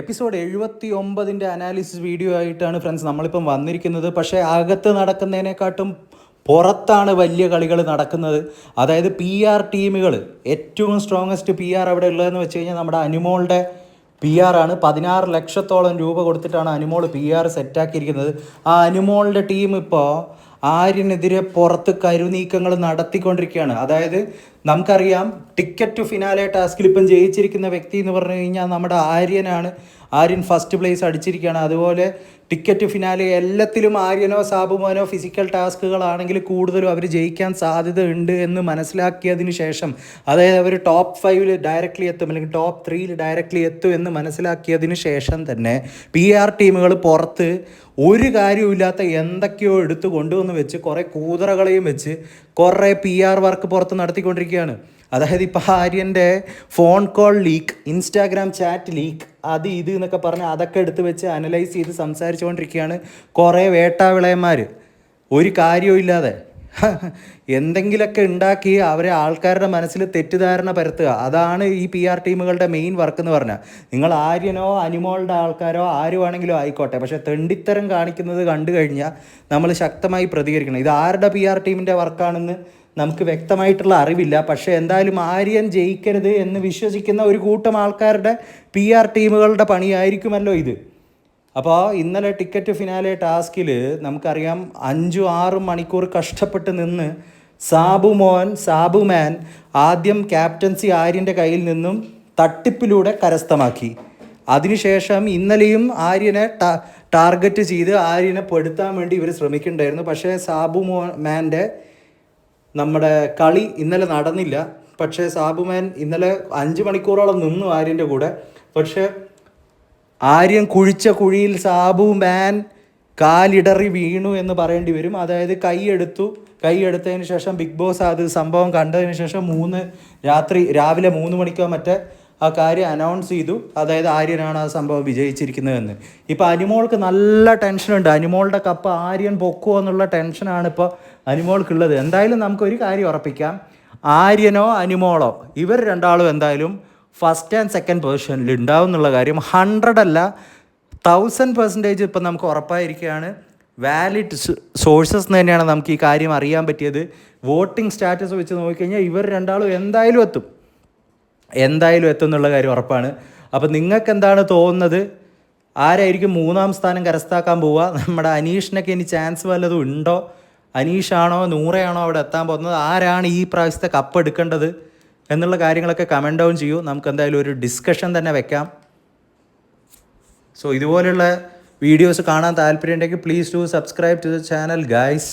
Episode എഴുപത്തി ഒമ്പതിന്റെ analysis video ആയിട്ടാണ് ഫ്രണ്ട്സ് നമ്മളിപ്പം വന്നിരിക്കുന്നത്. പക്ഷേ അകത്ത് നടക്കുന്നതിനെക്കാട്ടും പുറത്താണ് വലിയ കളികൾ നടക്കുന്നത്. അതായത് പി ആർ ടീമുകൾ ഏറ്റവും സ്ട്രോങ്ങസ്റ്റ് പി ആർ അവിടെ ഉള്ളതെന്ന് വെച്ച് കഴിഞ്ഞാൽ നമ്മുടെ അനുമോളുടെ പി ആർ ആണ്. പതിനാറ് ലക്ഷത്തോളം രൂപ കൊടുത്തിട്ടാണ് അനുമോൾ പി ആർ സെറ്റാക്കിയിരിക്കുന്നത് ആ അനുമോളുടെ ടീം ഇപ്പോൾ ആര്യനെതിരെ പുറത്ത് കരുനീക്കങ്ങൾ നടത്തിക്കൊണ്ടിരിക്കുകയാണ്. അതായത് നമുക്കറിയാം ടിക്കറ്റ് ടു ഫിനാലെ ടാസ്കിൽ ഇപ്പം ജയിച്ചിരിക്കുന്ന വ്യക്തി എന്ന് പറഞ്ഞു കഴിഞ്ഞാൽ നമ്മുടെ ആര്യനാണ്. ആര്യൻ ഫസ്റ്റ് പ്ലേസ് അടിച്ചിരിക്കുകയാണ്. അതുപോലെ ടിക്കറ്റ് ഫിനാലെ എല്ലാത്തിലും ആര്യനോ സാബുമോനോ ഫിസിക്കൽ ടാസ്കുകളാണെങ്കിൽ കൂടുതലും അവർ ജയിക്കാൻ സാധ്യത ഉണ്ട് എന്ന് മനസ്സിലാക്കിയതിന് ശേഷം അതായത് അവർ ടോപ്പ് ഫൈവിൽ ഡയറക്റ്റ്ലി എത്തും അല്ലെങ്കിൽ ടോപ്പ് ത്രീയിൽ ഡയറക്റ്റ്ലി എത്തും എന്ന് മനസ്സിലാക്കിയതിന് ശേഷം തന്നെ പി ആർ ടീമുകൾ പുറത്ത് ഒരു കാര്യമില്ലാത്ത എന്തൊക്കെയോ എടുത്തു കൊണ്ടുവന്ന് വെച്ച് കുറേ കൂതറകളെയും വെച്ച് കുറേ പി ആർ വർക്ക് പുറത്ത് നടത്തിക്കൊണ്ടിരിക്കുകയാണ്. അതായത് ഇപ്പോൾ ആര്യന്റെ phone call leak Instagram chat leak അത് ഇത് എന്നൊക്കെ പറഞ്ഞ് അതൊക്കെ എടുത്ത് വെച്ച് അനലൈസ് ചെയ്ത് സംസാരിച്ചുകൊണ്ടിരിക്കുകയാണ് കുറേ വേട്ടാവിളയന്മാർ ഒരു കാര്യവും ഇല്ലാതെ. എന്തെങ്കിലുമൊക്കെ ഉണ്ടാക്കി അവരെ ആൾക്കാരുടെ മനസ്സിൽ തെറ്റിദ്ധാരണ പരത്തുക. അതാണ് ഈ പി ആർ ടീമുകളുടെ മെയിൻ വർക്ക് എന്ന് പറഞ്ഞാൽ. നിങ്ങൾ ആര്യനോ അനിമോളുടെ ആൾക്കാരോ ആരുവാണെങ്കിലും ആയിക്കോട്ടെ. പക്ഷേ തെണ്ടിത്തരം കാണിക്കുന്നത് കണ്ടു കഴിഞ്ഞാൽ നമ്മൾ ശക്തമായി പ്രതികരിക്കണം. ഇത് ആരുടെ പി ആർ ടീമിന്റെ വർക്കാണെന്ന് നമുക്ക് വ്യക്തമായിട്ടുള്ള അറിവില്ല. പക്ഷേ എന്തായാലും ആര്യൻ ജയിക്കരുത് എന്ന് വിശ്വസിക്കുന്ന ഒരു കൂട്ടം ആൾക്കാരുടെ പി ആർ ടീമുകളുടെ പണിയായിരിക്കുമല്ലോ ഇത്. അപ്പോൾ ഇന്നലെ ടിക്കറ്റ് ഫിനാലെ ടാസ്കിൽ നമുക്കറിയാം അഞ്ചും ആറും മണിക്കൂർ കഷ്ടപ്പെട്ട് നിന്ന് സാബു മോൻ സാബു മാൻ ആദ്യം ക്യാപ്റ്റൻസി ആര്യന്റെ കയ്യിൽ നിന്നും തട്ടിപ്പിലൂടെ കരസ്ഥമാക്കി. അതിനുശേഷം ഇന്നലെയും ആര്യനെ ടാർഗറ്റ് ചെയ്ത് ആര്യനെ പെടുത്താൻ വേണ്ടി ഇവർ ശ്രമിക്കുന്നുണ്ടായിരുന്നു. പക്ഷേ സാബു മോ മാന്റെ നമ്മുടെ കളി ഇന്നലെ നടന്നില്ല. പക്ഷേ സാബു മാൻ ഇന്നലെ അഞ്ച് മണിക്കൂറോളം നിന്നു ആര്യന്റെ കൂടെ. പക്ഷേ ആര്യൻ കുഴിച്ച കുഴിയിൽ സാബു മാൻ കാലിടറി വീണു എന്ന് പറയേണ്ടി വരും. അതായത് കൈയെടുത്തു കൈയെടുത്തതിന് ശേഷം ബിഗ് ബോസ് അത് സംഭവം കണ്ടതിന് ശേഷം മൂന്ന് രാത്രി രാവിലെ മൂന്ന് മണിക്കോ മറ്റേ ആ കാര്യം അനൗൺസ് ചെയ്തു. അതായത് ആര്യനാണ് ആ സംഭവം വിജയിച്ചിരിക്കുന്നതെന്ന്. ഇപ്പോൾ അനിമോൾക്ക് നല്ല ടെൻഷനുണ്ട് അനിമോളുടെ കപ്പ് ആര്യൻ പൊക്കുമോ എന്നുള്ള ടെൻഷനാണ് ഇപ്പോൾ അനിമോൾക്കുള്ളത്. എന്തായാലും നമുക്കൊരു കാര്യം ഉറപ്പിക്കാം. ആര്യനോ അനിമോളോ ഇവർ രണ്ടാളും എന്തായാലും ഫസ്റ്റ് ആൻഡ് സെക്കൻഡ് പൊസിഷനിൽ ഉണ്ടാവും എന്നുള്ള കാര്യം ഹൺഡ്രഡ് അല്ല തൗസൻഡ് പെർസെന്റേജ് ഇപ്പം നമുക്ക് ഉറപ്പായിരിക്കുകയാണ്. വാലിഡ് സോഴ്സസ് തന്നെയാണ് നമുക്ക് ഈ കാര്യം അറിയാൻ പറ്റിയത്. വോട്ടിംഗ് സ്റ്റാറ്റസ് വെച്ച് നോക്കിക്കഴിഞ്ഞാൽ ഇവർ രണ്ടാളും എന്തായാലും എത്തും. എന്തായാലും എത്തും എന്നുള്ള കാര്യം ഉറപ്പാണ്. അപ്പം നിങ്ങൾക്ക് എന്താണ് തോന്നുന്നത്? ആരായിരിക്കും മൂന്നാം സ്ഥാനം കരസ്ഥാക്കാൻ പോവുക? നമ്മുടെ അനീഷിനൊക്കെ ഇനി ചാൻസ് വല്ലതും ഉണ്ടോ? അനീഷാണോ നൂറയാണോ അവിടെ എത്താൻ പോകുന്നത്? ആരാണ് ഈ പ്രാവശ്യത്തെ കപ്പ് എടുക്കേണ്ടത്? എന്നുള്ള കാര്യങ്ങളൊക്കെ കമന്റ് ഡൗൺ ചെയ്യൂ. നമുക്ക് എന്തായാലും ഒരു ഡിസ്കഷൻ തന്നെ വെക്കാം. സോ ഇതുപോലെയുള്ള വീഡിയോസ് കാണാൻ താല്പര്യമുണ്ടെങ്കിൽ please to subscribe to the channel guys